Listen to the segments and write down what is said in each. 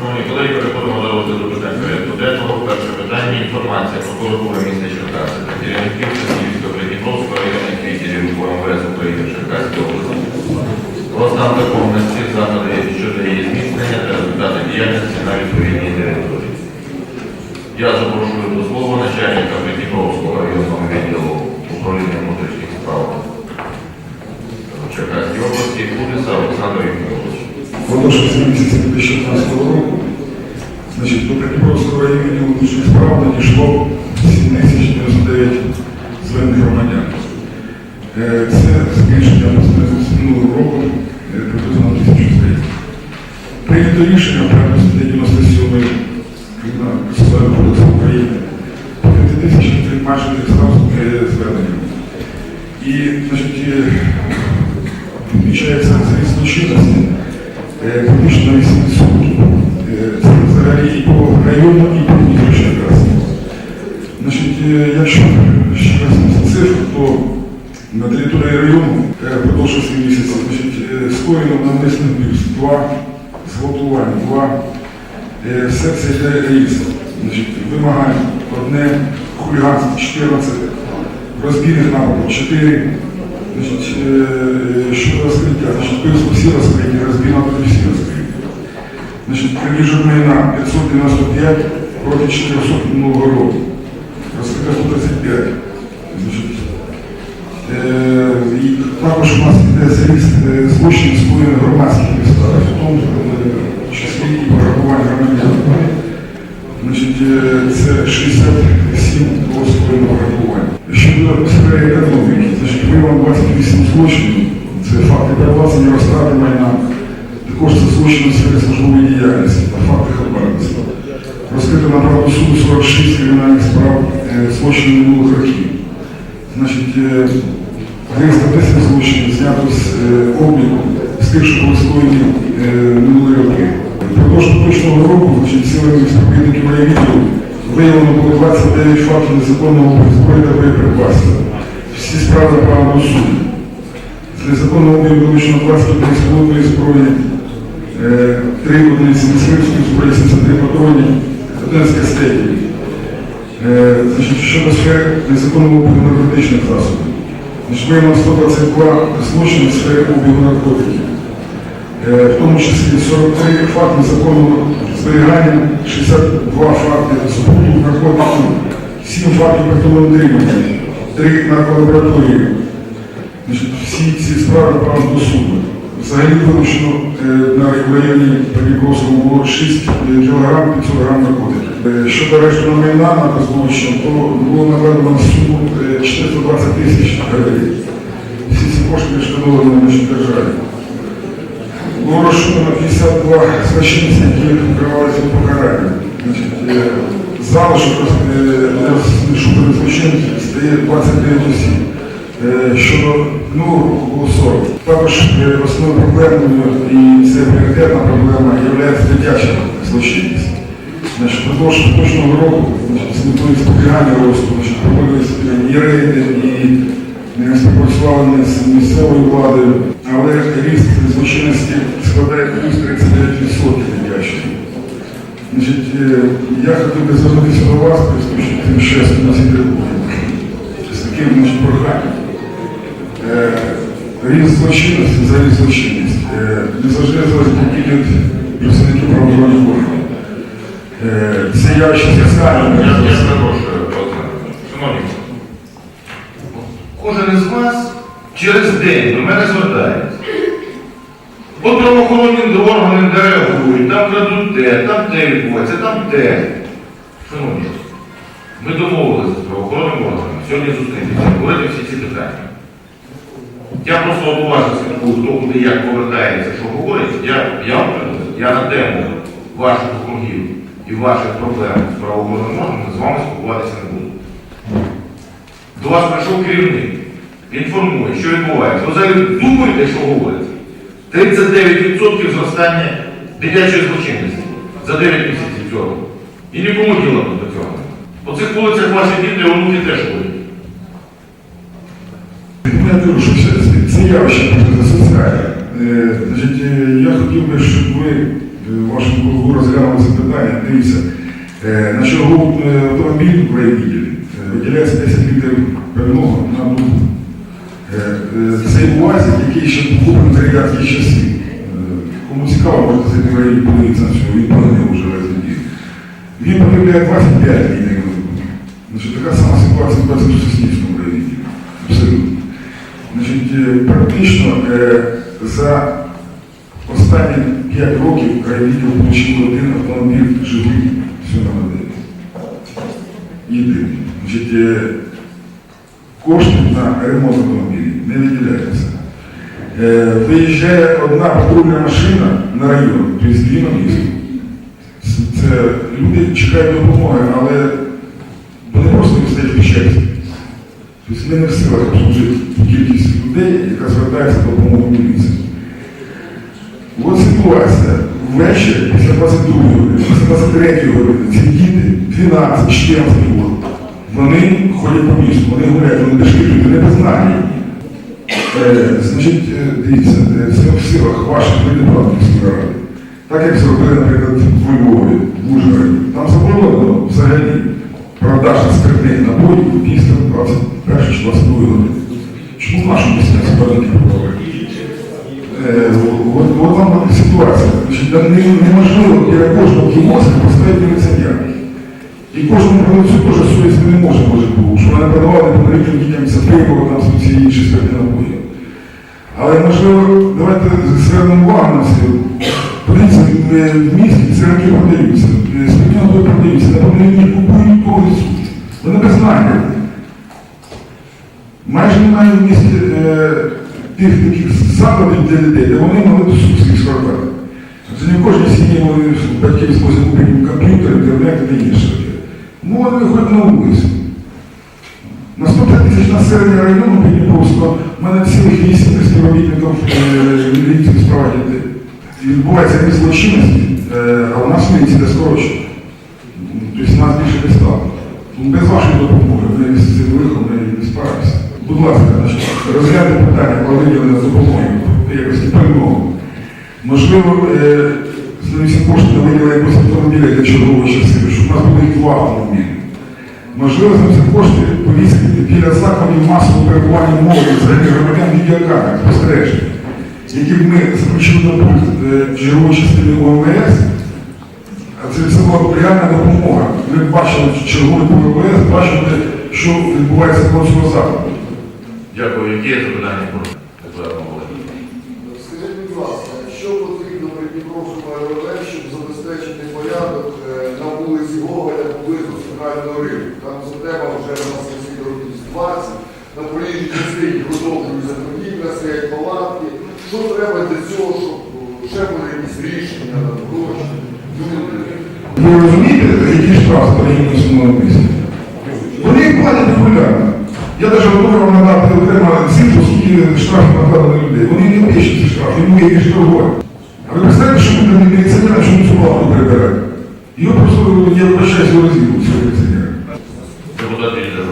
Шановні колеги, переходимо до розгляду питань порядку денного. Перше питання інформація прокуратури міста Черкаси та керівників Чернігівського Придніпровського районних відділів МВС України Черкаської області. Про стан законності заходи щодо її зміцнення та результати діяльності на відповідній території. Я запрошую до слова начальника Придніпровського районного відділу управління внутрішніх справ в Черкаській області Кудиса Олександра Євгеновича. Впродовж 8 місяців 2016 року значить, до Придніпровського району внутрішніх справ надійшло 7099 звернень громадян. Е, Це збільшення з минулого року е, приблизно на тисячу звернень. Прийнято рішення порядку статті 97 Кримінального кодексу України по 5 тисяч майже 300 звернень. І, значить, е, відмічається зріст злочинності е, практично 8%. Е, взагалі і по району, і по Черкаси. Значить, е, якщо ще раз цифр, то на території району е, впродовж 8 місяців е, скоєно навмисних 2, зґвалтувань 2, е, все це йде. Значить, вимагань одне, хуліганство 14, розбійних нападів 4, Значить, що щодо розкриття, значить, вбивство всі розкриті, розбій напади всі розкриті. Значить, майна 595 проти 400 минулого року. Розкриття 135. Значить, е, і також у нас йде зріст е, скоєних в громадських містах, в тому е, числі і пограбування громадян. Значить, е, це 67 було скоєно пограбування. Щодо сфери економіки, значить, виявлено 28 злочинів, це факти привласнення, розтрати майна, також це злочини в сфері службової діяльності та факти хабарництва. Розкрито на правду суду 46 кримінальних справ е, злочинів минулих років. Значить, е, 310 злочинів знято з е, обліку з тих, що були скоєні е, минулі роки. Впродовж поточного року, силами співробітників райвідділу виявлено було 29 фактів незаконного зброї та боєприпасів. Всі справи направлено суду. З незаконного обігу вилучено 21 холодної зброї, 3 одиниці мисливської зброї, 73 патронів, 11 кастетів. Е, щодо сфери незаконного обігу наркотичних засобів. Значить, виявлено 122 злочини в сфері обігу наркотиків. Е, в тому числі 43 факти незаконного зберігання, 62 факти збуту наркотиків, 7 фактів притулного утримання, 3 нарколабораторії. Всі ці справи право до суду. Взагалі вилучено в районі Придніпровського було 6 кг 500 грам наркотиків. Е, Щодо решту на майна на злочин, то було накладено на суду е, 420 тисяч гривень. Всі ці кошти відшкодовані на нашій державі. Було розшукано 52 злочинців, які вкривалися в покарання. Е, залишок е, розшуканих злочинців стає 29 осіб. Е, Щодо ну, 40. Також е, основною проблемою і це пріоритетна проблема є дитяча злочинність. Значить, впродовж поточного року метою запобігання росту проводилися і рейди, і не співпрацювали з місцевою владою, але ріст злочинності складає плюс 39% дитячої. Значить, е, я хотів би звернутися до вас, приступити тим шестим на цій трибуні, з таким проханням. Ріст злочинності, взагалі злочинність, е, не завжди залежить тільки від представників правоохоронних органів. Е, Це явище соціальне. я. Шановні, кожен із вас через день до мене звертається. От правоохоронні органи не реагують, там крадуть те, там те відбувається, там те. Шановні, ми домовилися з правоохоронними органами сьогодні зустрітися, говорити всі ці питання. Я просто уважно слідкую, хто куди як повертається, що говорить. Я, я я на тему ваших округів і ваших проблем з правоохоронними з вами спілкуватися не буду. До вас прийшов керівник, інформує, що відбувається. Ви взагалі думаєте, що говорите? 39% зростання дитячої злочинності за 9 місяців цього. І нікому діла до цього. По цих вулицях ваші діти і онуки теж ходять. Я кажу, що все це- це явище соціальне. Е, Значить, е, я хотів би, щоб ви в вашому кругу розглянули це питання. Дивіться, е, на е, автомобіль в райвідділі е, виділяється 10 літрів пального на добу. Е, е, Цей УАЗик, який ще куплений за радянських часів, е, кому цікаво, можете зайти в подивитися цього, він палений вже тоді. Він потребляє 25 літрів. Значить, така сама ситуація в 26-му райвідділі. Абсолютно. Значить, е, е, за останні 5 років райвідділ отримав один автомобіль живий всю на моделі. Єдиний. Е, кошти на ремонт автомобілів не виділяються. Е, Виїжджає одна патрульна машина на район, тобто дві на місто. Це- люди чекають допомоги, але вони просто не стоять в. Тобто ми не в силах обслужити кількість людей, яка звертається до допомоги міліції. От ситуація. Ввечері, після 22 години, після 23 години, ці діти 12, 14 років, вони ходять по місту, вони гуляють, вони дошкілюють, вони безнані. Е, значить, е, дивіться, це в силах ваших депутатів міської ради. Так як зробили, наприклад, в Львові, в Ужгороді. Там заборонено взагалі продаж спиртних напоїв після 21 чи 22 години. Чому в нашому місті не? Е, От, вам ситуація. Неможливо біля кожного кіоска поставити міліціонера. І кожному продавцю теж совість не може бути, що продавали неповнолітнім дітям пиво, там ці інші спиртні напої. Але можливо, давайте звернемо увагу на це. Подивіться, е, в місті цигарки продаються, е, спиртні напої продаються, неповнолітні купують повністю. Вони безнагляді. Майже немає в місті е, тих таких закладів для дітей, де вони б собі складати. Це не в кожній сім'ї батьки зможуть купити комп'ютер, інтернет і інше. Ну, вони виходять на вулицю. На 105 тисяч населення району Придніпровського в мене цілих вісім співробітників е, міліції. І відбувається якісь злочинності, е, а у нас міліція не скорочена. Тобто нас більше не стало. Без вашої допомоги ми з цим не- не справимося. Будь ласка, розгляньте питання про виділення допомоги якості пального. Можливо, е, з кошти виділення якогось автомобіля для чергової частини, щоб у нас було їх два автомобілі. Можливо, за кошти повісити біля закладів масового перебування молоді, взагалі громадян відеокамер, спостереження, які б ми заключили на пункт е, чергової частини ОМВС, а це, це була реальна допомога. Ми бачили черговий по ОМВС, бачили, що відбувається на цього закладу. Дякую. Які є запитання? Світлана Володимирівна. Скажіть, будь ласка, що потрібно Придніпровському РВВ, щоб забезпечити порядок е, на вулиці Гоголя поблизу центрального ринку? Там ця тема вже на нас сусіді років 20. На проїжджій частині продовжуються торгівля, стоять палатки. Що треба для цього, щоб е, ще були якісь рішення, гроші. Ви розумієте, які штрафи порівняно з новим? Вони їх платять регулярно. Я навіть готовий вам надати окремо цифру, скільки штрафів накладено на людей. Вони не пишуть ці штрафи, йому їх штрафують. А ви представляєте, що буде міліціонера, чому цю плату перебирати? Його просто, я вибачаюсь, його розвідку цього міліціонера. Депутат Ілля.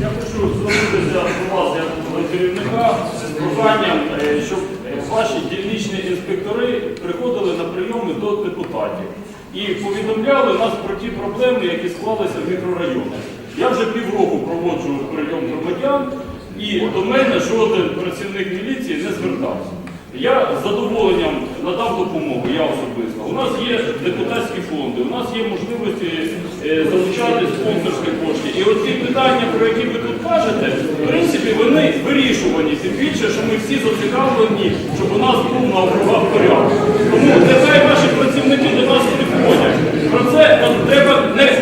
Я хочу звернутися до вас як до керівника з проханням, е, щоб ваші дільничні інспектори приходили на прийоми до депутатів і повідомляли нас про ті проблеми, які склалися в мікрорайонах. Я вже півроку проводжу прийом громадян, і до мене жоден працівник міліції не звертався. Я з задоволенням надав допомогу, я особисто. У нас є депутатські фонди, у нас є можливості е, залучати спонсорські кошти. І оці питання, про які ви тут кажете, в принципі, вони вирішувані. Тим більше, що ми всі зацікавлені, щоб у нас був на округах порядок. Тому нехай ваші працівники до нас приходять. Про це треба не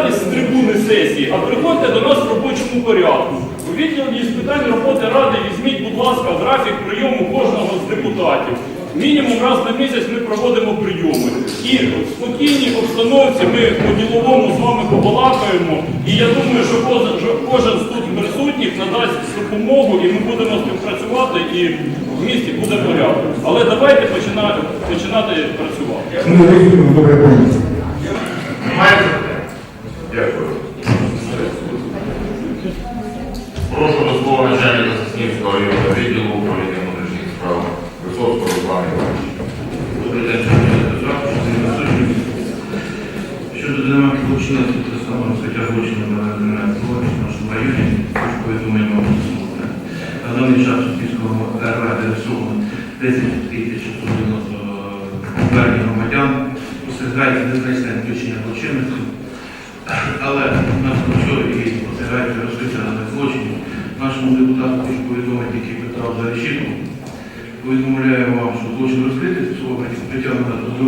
звертатись з трибуни сесії, а приходьте до нас в робочому порядку. У відділі з питань роботи ради візьміть, будь ласка, графік прийому кожного з депутатів. Мінімум раз на місяць ми проводимо прийоми. І в спокійній обстановці ми по-діловому з вами побалакаємо. І я думаю, що кожен, що кожен з тут присутніх надасть допомогу, і ми будемо співпрацювати, і в місті буде порядок. Але давайте починати, починати працювати. Ну. Немає Краснівського районного відділу управління внутрішніх справ Висоцького Руслана Івановича. Добрий день, щодо динамики злочинів та самого стаття злочину на в нашому районі, хочу повідомити вам наступне. На даний час Київського РВ зареєстровано 10 тисяч 190 громадян, спостерігається незначне включення злочинності, але у нас нічого і спостерігається розпитання злочинів. Нашому депутату хочу повідомити, який питав за решітку, повідомляю вам, що злочин розкритий, особа притягнута до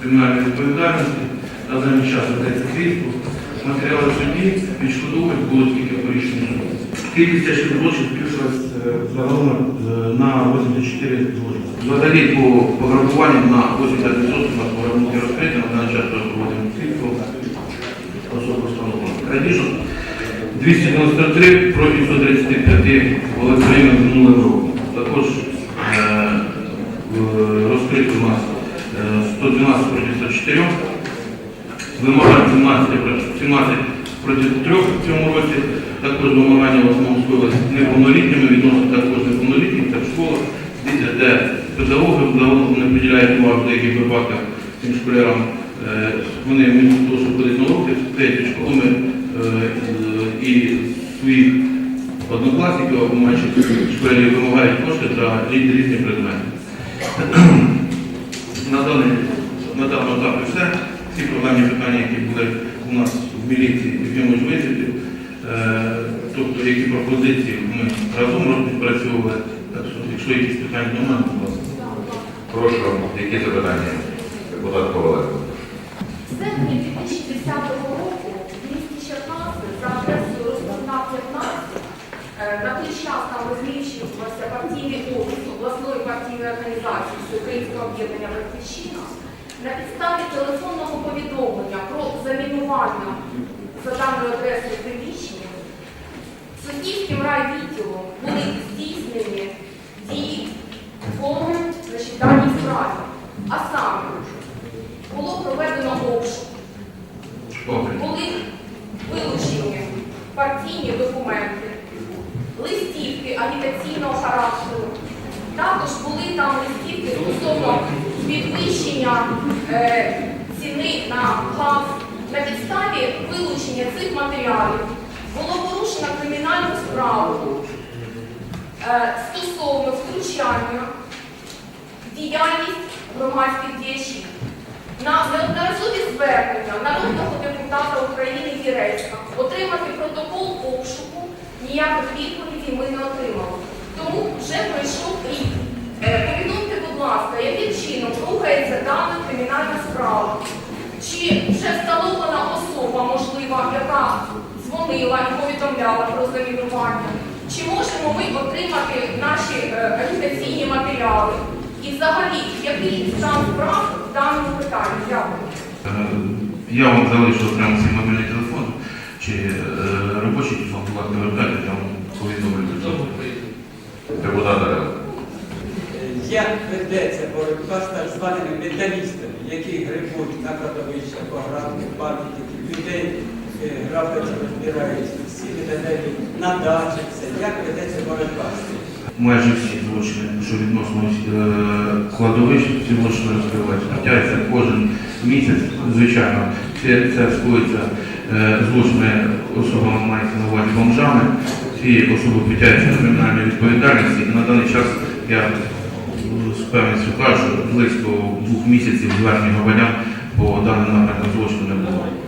кримінальної відповідальності, на даний час ведеться слідство. Матеріали в суді відшкодовувати було тільки по рішенню суду. Кількість тяжких злочинів збільшилась е, загалом е, на 84 злочини. Взагалі по пограбуванням на 80% у нас пограбунки розкриті, на даний час проводимо слідство особо встановлено. Раніше 293 проти 135 волонтерів минулим роком. Також е, розкрито у нас е, 112 проти 104, вимагань 17 проти 17 проти 3 в цьому році. Також вимагання в основному скоїлися неповнолітніми, відносно також неповнолітніх та в школах, де педагоги не приділяють увагу в деяких випадках цим школярам. Е, Вони вмісто того, що ходять на уроки, стоять під школами і своїх однокласників або менших школярів вимагають кошти за різні різні предмети. На даний на даному етапі все. Всі проблемні питання, які були у нас в міліції, які ми висвітлив. Е, Тобто, які пропозиції ми разом розпрацьовували. Так що, якщо якісь питання немає, будь ласка. Прошу, які запитання? Депутат Коваленко. Серпні 2010 року в місті Черкаси за адресою Ростовна 15 е, на той час там розміщувався партійний офіс обласної партійної організації Всеукраїнського об'єднання Батьківщина. На підставі телефонного повідомлення про замінування за даною адресою приміщення Суддівським райвідділом були здійснені дії по даній справі. А саме було проведено обшук, були вилучені партійні документи, листівки агітаційного характеру. Також були там листівки стосовно підвищення е, ціни на газ. На підставі вилучення цих матеріалів було порушено кримінальну справу е, стосовно втручання в діяльність громадських діячів. На неодноразові звернення народного депутата України Єреська отримати протокол обшуку ніяких відповідей ми не отримали. Тому вже пройшов рік. Е, Повідомте, будь ласка, яким чином рухається дана кримінальна справа? Чи вже встановлена особа, можливо, яка дзвонила і повідомляла про замінування? Чи можемо ми отримати наші е, агітаційні матеріали? І взагалі, який стан справ в даному питанні? Дякую. Е, Я вам залишу окремо свій мобільний телефон чи робочий телефон, Депутат Як ведеться боротьба з так званими металістами, які грибуть на кладовищах, пограбних пам'ятників, людей е, граблять, розбирають, всі металеві на дачах. Як ведеться боротьба з цим? Майже всі злочини, що відносно е, кладовищ, всі злочини розкриваються. Хоча кожен місяць, звичайно, це, це скоїться е, злочини особами мається на увазі бомжами. Ці особи притягаються до кримінальної відповідальності. І на даний час я з певністю кажу, що близько двох місяців звернень громадян по даним напрямкам злочину не було.